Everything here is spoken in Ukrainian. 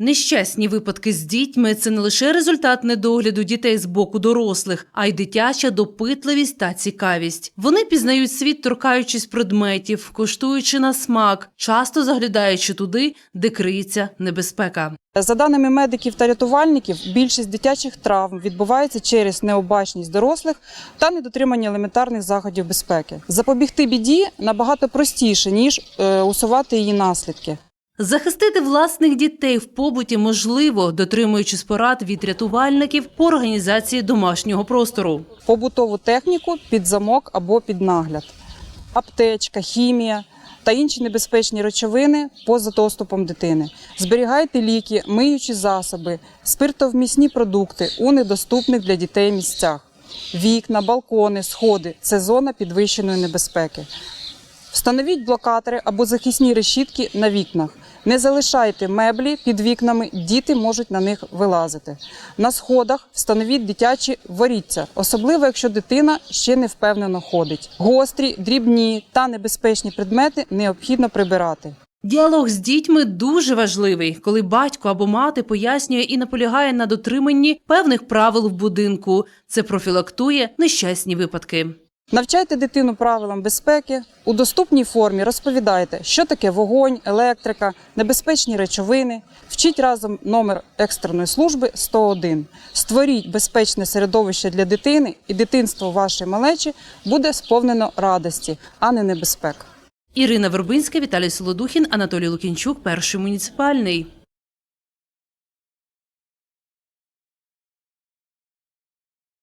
Нещасні випадки з дітьми це не лише результат недогляду дітей з боку дорослих, а й дитяча допитливість та цікавість. Вони пізнають світ, торкаючись предметів, коштуючи на смак, часто заглядаючи туди, де криється небезпека. За даними медиків та рятувальників, більшість дитячих травм відбувається через необачність дорослих та недотримання елементарних заходів безпеки. Запобігти біді набагато простіше ніж е, усувати її наслідки. Захистити власних дітей в побуті можливо, дотримуючись порад від рятувальників по організації домашнього простору. Побутову техніку під замок або під нагляд, аптечка, хімія та інші небезпечні речовини поза доступом дитини. Зберігайте ліки, миючі засоби, спиртовмісні продукти у недоступних для дітей місцях. Вікна, балкони, сходи це зона підвищеної небезпеки. Встановіть блокатори або захисні решітки на вікнах. Не залишайте меблі під вікнами, діти можуть на них вилазити. На сходах встановіть дитячі воріття, особливо якщо дитина ще не впевнено ходить. Гострі, дрібні та небезпечні предмети необхідно прибирати. Діалог з дітьми дуже важливий, коли батько або мати пояснює і наполягає на дотриманні певних правил в будинку. Це профілактує нещасні випадки. Навчайте дитину правилам безпеки у доступній формі. Розповідайте, що таке вогонь, електрика, небезпечні речовини. Вчіть разом номер екстреної служби 101. Створіть безпечне середовище для дитини, і дитинство вашої малечі буде сповнено радості, а не небезпек. Ірина Вербинська, Віталій Солодухін, Анатолій Лукінчук, перший муніципальний.